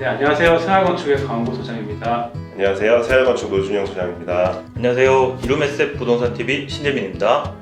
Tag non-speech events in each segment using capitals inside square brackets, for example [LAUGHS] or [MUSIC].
네, 안녕하세요. 생활건축의 강원고 소장입니다. 안녕하세요. 세월건축 노준영 소장입니다. 안녕하세요. 이룸에셋 부동산 TV 신재민입니다.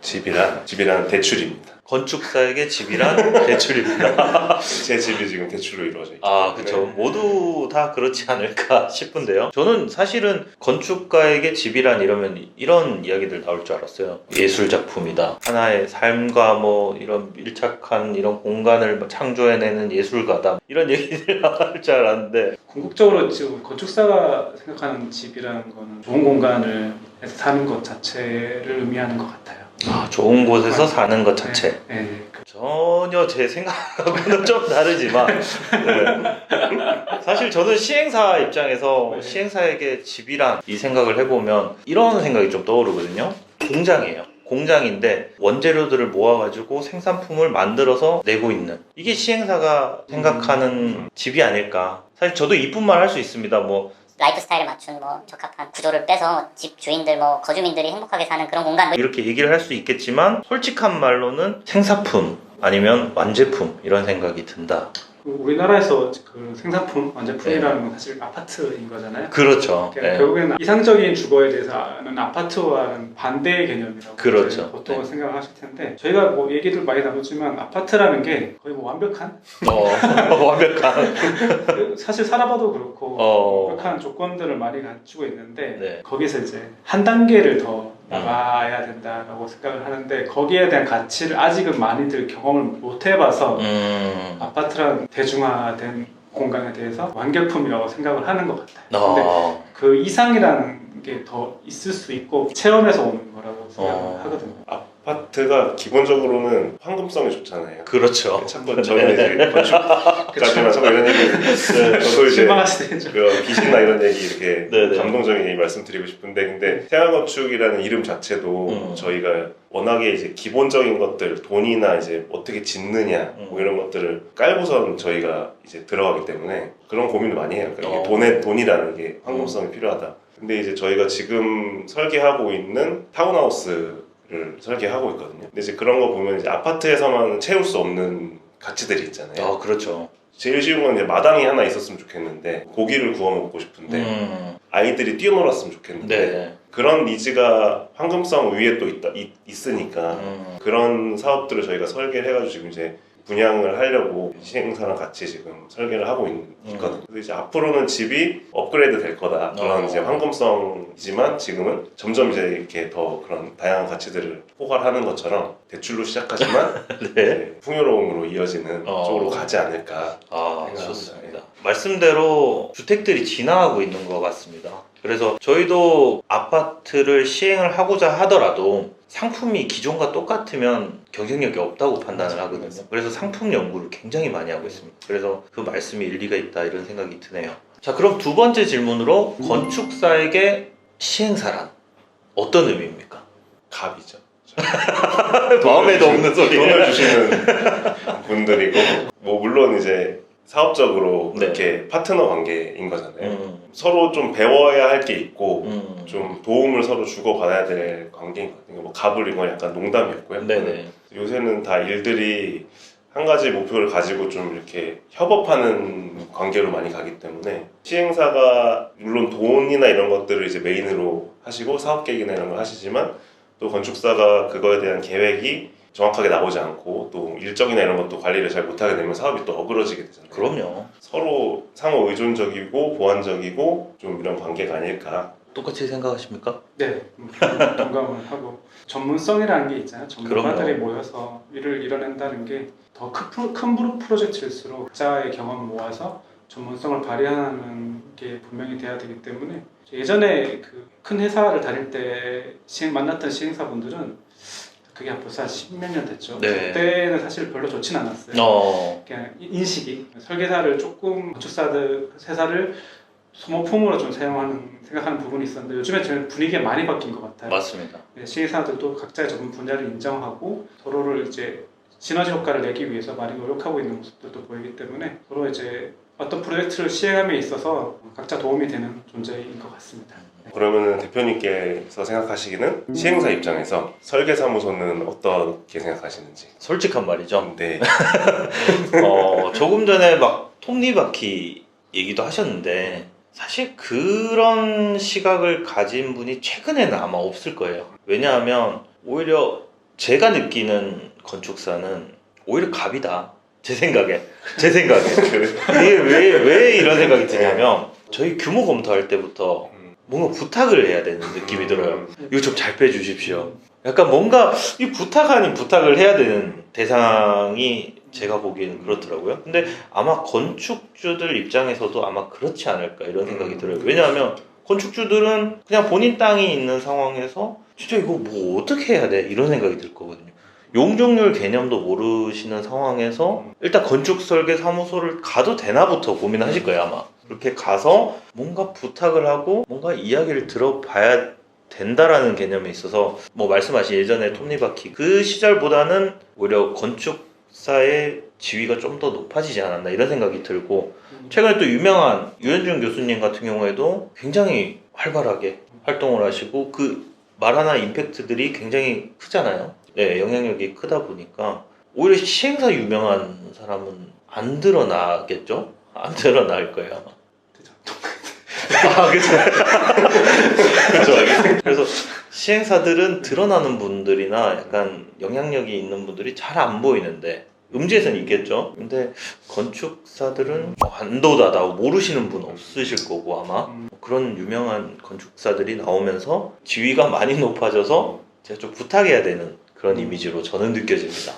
집이란 집이란 대출입니다. 건축사에게 집이란 [LAUGHS] 대출입니다. [LAUGHS] 제 집이 지금 대출로 이루어져 있죠. 아, 그렇죠. 모두 다 그렇지 않을까 [LAUGHS] 싶은데요. 저는 사실은 건축가에게 집이란 이러면 이런 이야기들 나올 줄 알았어요. 예술 작품이다. 하나의 삶과 뭐 이런 밀착한 이런 공간을 창조해내는 예술가다. 이런 얘기들 나올 줄 알았는데 궁극적으로 지금 건축사가 생각하는 집이라는 거는 좋은 공간을 사는 것 자체를 의미하는 것 같아요. 아, 좋은 곳에서 사는 것 자체. 네, 네. 전혀 제 생각하고는 좀 다르지만 네. 사실 저는 시행사 입장에서 네. 시행사에게 집이란 이 생각을 해보면 이런 생각이 좀 떠오르거든요 공장이에요 공장인데 원재료들을 모아가지고 생산품을 만들어서 내고 있는 이게 시행사가 생각하는 집이 아닐까 사실 저도 이뿐만 할 수 있습니다 뭐 라이프 스타일에 맞춘 뭐 적합한 구조를 빼서 집 주인들 뭐 거주민들이 행복하게 사는 그런 공간 뭐 이렇게 얘기를 할 수 있겠지만 솔직한 말로는 생사품 아니면 완제품 이런 생각이 든다. 그 우리나라에서 그 생산품, 완제품이라는 건 사실 아파트인 거잖아요. 그렇죠 그러니까 네. 결국에는 이상적인 주거에 대해서는 아파트와는 반대의 개념이라고 그렇죠. 보통은 네. 생각을 하실 텐데 저희가 뭐 얘기들 많이 나누지만 아파트라는 게 거의 뭐 완벽한 어, [LAUGHS] 완벽한. 그 [LAUGHS] 사실 살아봐도 그렇고 어. 완벽한 조건들을 많이 갖추고 있는데 네. 거기서 이제 한 단계를 더 나가야 된다라고 생각을 하는데 거기에 대한 가치를 아직은 많이들 경험을 못 해봐서 음. 아파트란 대중화된 공간에 대해서 완결품이라고 생각을 하는 것 같아요. 근데 어. 그 이상이라는 게 더 있을 수 있고 체험에서 오는 거라고 생각을 어. 하거든요. 아파트가 기본적으로는 황금성이 좋잖아요. 그렇죠. 자꾸 저는 이제 건축 자꾸 이런 얘기 저도 이제. 그 빚이나 이런 얘기 이렇게 네네. 감동적인 얘기 말씀드리고 싶은데 근데 태양건축이라는 이름 자체도 음. 저희가 워낙에 이제 기본적인 것들 돈이나 이제 어떻게 짓느냐 뭐 음. 이런 것들을 깔고선 저희가 이제 들어가기 때문에 그런 고민을 많이 해요. 그러니까 어. 돈에 돈이라는 게 황금성이 필요하다. 근데 이제 저희가 지금 설계하고 있는 타운하우스를 설계하고 있거든요. 근데 이제 그런 거 보면 이제 아파트에서만 채울 수 없는 가치들이 있잖아요. 아, 그렇죠. 제일 쉬운 건 이제 마당이 하나 있었으면 좋겠는데 고기를 구워 먹고 싶은데 음. 아이들이 뛰어놀았으면 좋겠는데 네. 그런 니즈가 황금성 위에 또 있다, 있, 있으니까 음. 그런 사업들을 저희가 설계를 해가지고 지금 이제 분양을 하려고 시행사랑 같이 지금 설계를 하고 있, 음. 거든요 그래서 이제 앞으로는 집이 업그레이드 될 거다. 그런 어. 이제 황금성이지만 지금은 점점 이제 이렇게 더 그런 다양한 가치들을 포괄하는 것처럼 대출로 시작하지만 [LAUGHS] 네. 이제 풍요로움으로 이어지는 어. 쪽으로 가지 않을까. 아, 생각합니다. 좋습니다. 말씀대로 주택들이 진화하고 있는 것 같습니다. 그래서 저희도 아파트를 시행을 하고자 하더라도 상품이 기존과 똑같으면 경쟁력이 없다고 판단을 하거든요. 그래서 상품 연구를 굉장히 많이 하고 있습니다. 그래서 그 말씀이 일리가 있다 이런 생각이 드네요. 자, 그럼 두 번째 질문으로 건축사에게 시행사란 어떤 의미입니까? 갑이죠. [LAUGHS] 마음에도 없는 소리. 돈을 주시는 분들이고 뭐 물론 이제 사업적으로 네. 그렇게 파트너 관계인 거잖아요. 음, 서로 좀 배워야 할 게 있고 음. 좀 도움을 서로 주고 받아야 될 관계인 것 같아요. 뭐 갑을 이건 약간 농담이었고요. 네네. 요새는 다 일들이 한 가지 목표를 가지고 좀 이렇게 협업하는 관계로 많이 가기 때문에 시행사가 물론 돈이나 이런 것들을 이제 메인으로 하시고 사업 계획이나 이런 걸 하시지만 또 건축사가 그거에 대한 계획이 정확하게 나오지 않고 또 일정이나 이런 것도 관리를 잘 못하게 되면 사업이 또 어그러지게 되잖아요. 그럼요. 서로 상호 의존적이고 보완적이고 좀 이런 관계가 아닐까. 똑같이 생각하십니까? 네, 음, 동감을 하고 전문성이라는 게 있잖아요. 전문가들이 그럼요. 모여서 일을 이뤄낸다는 게 더 큰 프로젝트일수록 각자의 경험을 모아서 전문성을 발휘하는 게 분명히 돼야 되기 때문에 예전에 그 큰 회사를 다닐 때 시행 만났던 시행사분들은 그게 벌써 한 십몇 년 됐죠. 네. 그때는 사실 별로 좋진 않았어요. 어, 그냥 인식이 설계사를 조금 건축사들 회사를 소모품으로 좀 사용하는 생각하는 부분이 있었는데 요즘에 저는 분위기가 많이 바뀐 것 같아요. 맞습니다. 네, 시행사들도 각자의 전문 분야를 인정하고 서로를 이제 시너지 효과를 내기 위해서 많이 노력하고 있는 모습들도 보이기 때문에 서로 이제 어떤 프로젝트를 시행함에 있어서 각자 도움이 되는 존재인 것 같습니다. 그러면은 대표님께서 생각하시기는 시행사 입장에서 설계사무소는 어떻게 생각하시는지. 솔직한 말이죠. 네. [LAUGHS] 어, 조금 전에 막 톱니바퀴 얘기도 하셨는데 사실 그런 시각을 가진 분이 최근에는 아마 없을 거예요. 왜냐하면 오히려 제가 느끼는 건축사는 오히려 갑이다. 제 생각에. 제 생각에. 이게 왜, 왜 이런 생각이 드냐면 저희 규모 검토할 때부터 음. 뭔가 부탁을 해야 되는 느낌이 들어요. 이거 좀 잘 빼주십시오. 약간 뭔가 이 부탁 아닌 부탁을 해야 되는 대상이 제가 보기에는 그렇더라고요. 근데 아마 건축주들 입장에서도 아마 그렇지 않을까 이런 생각이 음. 들어요. 왜냐하면 건축주들은 그냥 본인 땅이 있는 상황에서 진짜 이거 뭐 어떻게 해야 돼 이런 생각이 들 거거든요. 용적률 개념도 모르시는 상황에서 일단 건축 설계 사무소를 가도 되나부터 고민하실 거예요 아마. 그렇게 가서 뭔가 부탁을 하고 뭔가 이야기를 들어봐야 된다라는 개념에 있어서 뭐 말씀하신 예전에 톱니바퀴 그 시절보다는 오히려 건축사의 지위가 좀 더 높아지지 않았나 이런 생각이 들고 최근에 또 유명한 유현준 교수님 같은 경우에도 굉장히 활발하게 활동을 하시고 그 말하나 임팩트들이 굉장히 크잖아요. 네, 영향력이 크다 보니까 오히려 시행사 유명한 사람은 안 드러나겠죠? 안 드러날 거예요 아마. 아, 그죠. [LAUGHS] 그죠. 그래서 시행사들은 드러나는 분들이나 약간 영향력이 있는 분들이 잘 안 보이는데 음지에서는 있겠죠. 근데 건축사들은 뭐 안도다다 모르시는 분 없으실 거고 아마 음. 그런 유명한 건축사들이 나오면서 지위가 많이 높아져서 제가 좀 부탁해야 되는 그런 음. 이미지로 저는 느껴집니다.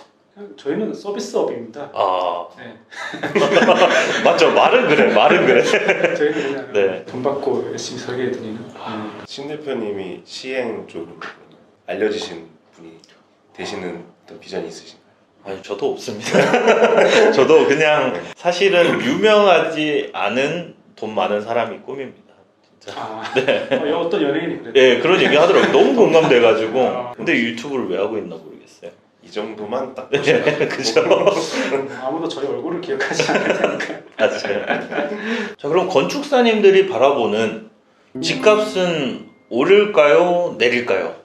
저희는 서비스업입니다. 아 네. [LAUGHS] 맞죠 말은 그래 말은 그래. [LAUGHS] 저희는 그냥 네. 돈 받고 열심히 설계해 드리는. 네. 신 대표님이 시행 쪽으로 알려지신 분이 되시는 어떤 비전이 있으신가요? 아니 저도 없습니다. [LAUGHS] 저도 그냥 사실은 유명하지 않은 돈 많은 사람이 꿈입니다. 진짜. 아, [LAUGHS] 네. 어, 여- 어떤 연예인이 그랬 예, 그런 얘기 하더라고요. 너무 공감돼가지고. 아. 근데 유튜브를 왜 하고 있나 모르겠어요. 이 정도만 딱 네, 보시면 [LAUGHS] 그죠. 아무도 저희 얼굴을 기억하지 않을 테니까. [LAUGHS] 맞아요. 자, 그럼 건축사님들이 바라보는 집값은 오를까요? 내릴까요?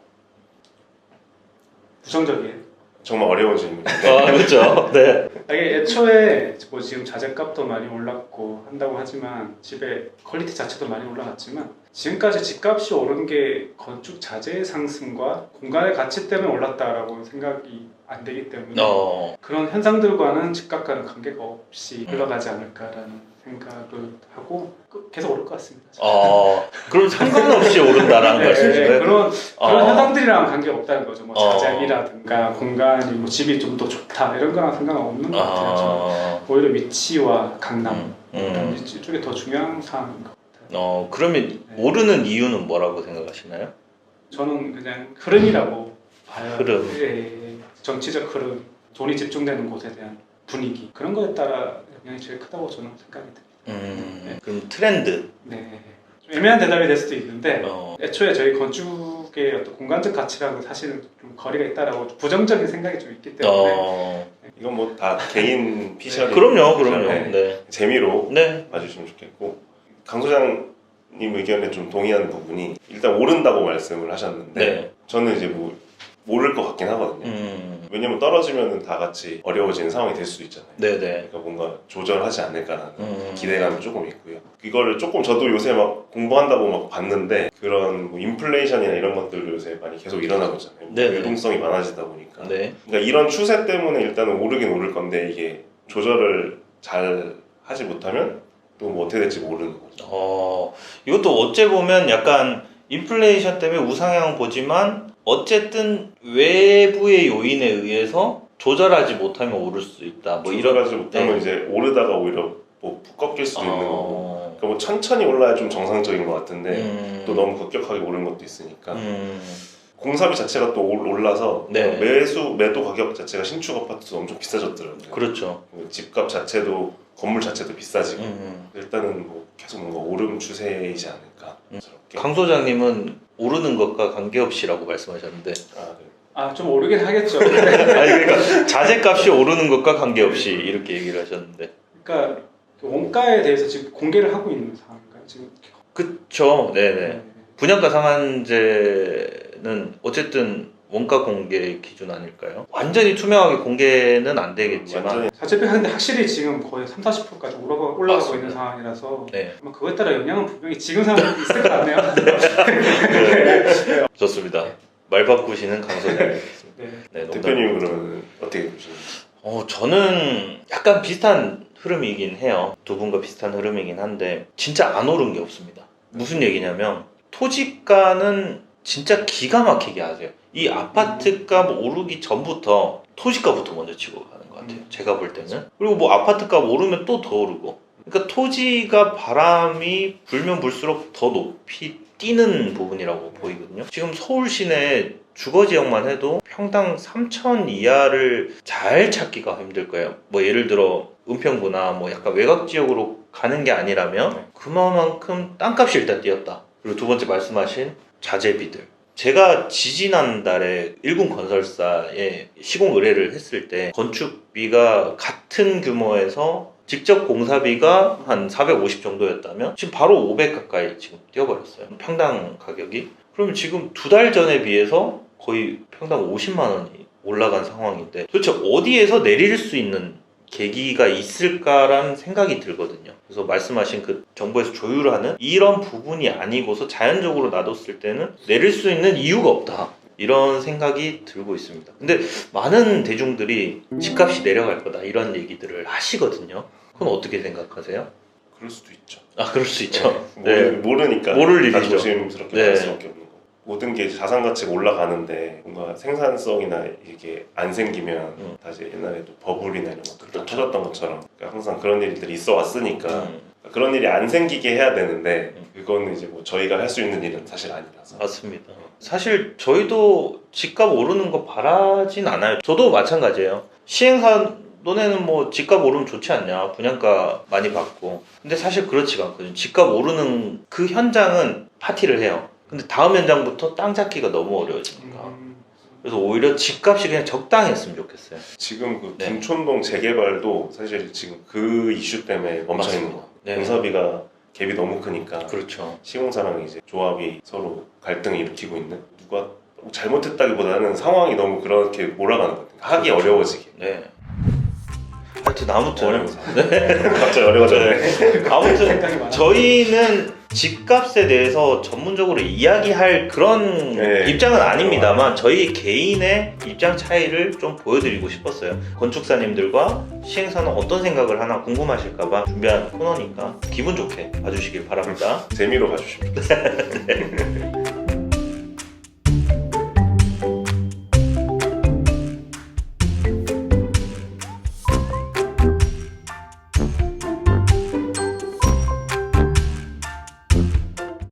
부정적이에요. 정말 어려운 질문인데 아, 그렇죠. 네. 이게 애초에 뭐 지금 자재값도 많이 올랐고 한다고 하지만 집의 퀄리티 자체도 많이 올라갔지만 지금까지 집값이 오른 게 건축 자재의 상승과 공간의 가치 때문에 올랐다라고 생각이 안 되기 때문에 어, 그런 현상들과는 집값과는 관계가 없이 흘러가지 않을까라는 생각을 하고 그- 계속 오를 것 같습니다. 어, 그럼 상관없이 오른다라는 [LAUGHS] 네, 말씀이신가요? 그런 그런 어. 현상들이랑 관계 없다는 거죠. 뭐 어. 자재이라든가 공간이 뭐 집이 좀 더 좋다 이런 거랑 상관없는 것 같아요. 아, 오히려 위치와 강남 음, 음. 이쪽에 더 중요한 사항인 것 같아요. 어, 그러면 오르는 이유는 뭐라고 생각하시나요? 저는 그냥 흐름이라고 봐요. 흐름. 예, 정치적 흐름, 돈이 집중되는 곳에 대한 분위기 그런 거에 따라 영향이 제일 크다고 저는 생각이 듭니다. 음, 그럼 트렌드. 네. 좀 애매한 대답이 될 수도 있는데 어, 애초에 저희 건축의 어떤 공간적 가치랑은 사실은 좀 거리가 있다라고 부정적인 생각이 좀 있기 때문에 어, 이건 뭐 다 개인 [LAUGHS] 피셜이 그럼요, 그럼요. 네. 네. 재미로 네. 봐주시면 좋겠고 강 소장님 의견에 좀 동의하는 부분이 일단 오른다고 말씀을 하셨는데 네. 저는 이제 뭐 모를 것 같긴 하거든요. 음, 왜냐면 떨어지면은 다 같이 어려워지는 상황이 될수 있잖아요. 네네. 그러니까 뭔가 조절하지 않을까라는 음. 기대감이 조금 있고요. 이거를 조금 저도 요새 막 공부한다고 막 봤는데 그런 뭐 인플레이션이나 이런 것들도 요새 많이 계속 일어나고 있잖아요. 네네. 유동성이 많아지다 보니까. 네. 그러니까 이런 추세 때문에 일단은 오르긴 오를 건데 이게 조절을 잘 하지 못하면 또 뭐 어떻게 될지 모르는 거죠. 어, 이것도 어째 보면 약간 인플레이션 때문에 우상향 보지만 어쨌든 외부의 요인에 의해서 조절하지 못하면 오를 수 있다. 뭐 이런 조절하지 못하면 네. 이제 오르다가 오히려 뭐 꺾일 수도 있는 거고. 어, 그러니까 뭐 천천히 올라야 좀 정상적인 것 같은데 음, 또 너무 급격하게 오른 것도 있으니까 음, 공사비 자체가 또 올- 올라서 네. 매수 매도 가격 자체가 신축 아파트도 엄청 비싸졌더라고요. 그렇죠. 집값 자체도 건물 자체도 비싸지고 음. 일단은 뭐 계속 뭔가 오름 추세이지 않을까. 음. 저렇게. 강 소장님은 오르는 것과 관계없이라고 말씀하셨는데 아, 네. 아 좀 오르긴 하겠죠. [LAUGHS] 아니 그러니까 자재값이 오르는 것과 관계없이 이렇게 얘기를 하셨는데 그러니까 그 원가에 대해서 지금 공개를 하고 있는 상황인가요? 지금 그쵸 네네 분양가 상한제는 어쨌든 원가 공개 기준 아닐까요? 완전히 투명하게 공개는 안 되겠지만 완전히 어차피 근데 확실히 지금 거의 3, 40%까지 올라가, 올라가고 맞습니다. 있는 상황이라서 네 아마 그거에 따라 영향은 분명히 지금 상황이 있을 것 같네요. [LAUGHS] 좋습니다. 말 바꾸시는 강소장. 네. 네, 농담. 대표님 그러면 어떻게 보시는지 어, 저는 약간 비슷한 흐름이긴 해요. 두 분과 비슷한 흐름이긴 한데 진짜 안 오른 게 없습니다. 무슨 얘기냐면 토지가는 진짜 기가 막히게 하세요. 이 아파트값 오르기 전부터 토지가부터 먼저 치고 가는 것 같아요. 음. 제가 볼 때는. 그리고 뭐 아파트값 오르면 또 더 오르고. 그러니까 토지가 바람이 불면 불수록 더 높이 뛰는 부분이라고 보이거든요. 지금 서울 시내 주거 지역만 해도 평당 3천 이하를 잘 찾기가 힘들 거예요. 뭐 예를 들어 은평구나 뭐 약간 외곽 지역으로 가는 게 아니라면 그만큼 땅값이 일단 뛰었다. 그리고 두 번째 말씀하신 자재비들. 제가 지지난달에 일군 건설사에 시공 의뢰를 했을 때 건축비가 같은 규모에서 직접 공사비가 한 450 정도였다면 지금 바로 500 가까이 지금 뛰어버렸어요. 평당 가격이. 그러면 지금 두 달 전에 비해서 거의 평당 50만 원이 올라간 상황인데 도대체 어디에서 내릴 수 있는 계기가 있을까라는 생각이 들거든요. 그래서 말씀하신 그 정부에서 조율하는 이런 부분이 아니고서 자연적으로 놔뒀을 때는 내릴 수 있는 이유가 없다. 이런 생각이 들고 있습니다. 근데 많은 대중들이 집값이 내려갈 거다 이런 얘기들을 하시거든요. 그건 어떻게 생각하세요? 그럴 수도 있죠. 아 그럴 수 있죠. 네, 모르, 모르니까 모를 다 일이죠. 조심스럽게 네. 할 수밖에 없는 거. 모든 게 자산 가치가 올라가는데 뭔가 생산성이나 이게 안 생기면 음. 다시 옛날에도 버블이나 이런 것들 다 그렇죠. 터졌던 것처럼 그러니까 항상 그런 일들이 있어 왔으니까 음, 그런 일이 안 생기게 해야 되는데 음. 그거는 이제 뭐 저희가 할 수 있는 일은 사실 아니라서 맞습니다. 사실 저희도 집값 오르는 거 바라진 않아요. 저도 마찬가지예요. 시행사 너네는 뭐 집값 오르면 좋지 않냐 분양가 많이 받고 근데 사실 그렇지가 않거든요 집값 오르는 그 현장은 파티를 해요 근데 다음 현장부터 땅 잡기가 너무 어려워지니까 음, 그래서 오히려 집값이 그냥 적당했으면 좋겠어요 지금 그 네. 김촌동 재개발도 사실 지금 그 이슈 때문에 멈춰 있는. 거. 네. 공사비가 갭이 너무 크니까 그렇죠 시공사랑 이제 조합이 서로 갈등을 일으키고 있는 누가 잘못했다기보다는 상황이 너무 그렇게 몰아가는 것 같아요. 하기 그렇죠. 어려워지게. 네 하여튼 아무튼 어려워서. [LAUGHS] 갑자기 어려워졌네. 아무튼 생각이 [LAUGHS] 많아. 저희는 집값에 대해서 전문적으로 이야기할 그런 네. 입장은 아닙니다만 저희 개인의 입장 차이를 좀 보여드리고 싶었어요. 건축사님들과 시행사는 어떤 생각을 하나 궁금하실까봐 준비한 코너니까 기분 좋게 봐주시길 바랍니다. 재미로 봐주십니다. [LAUGHS]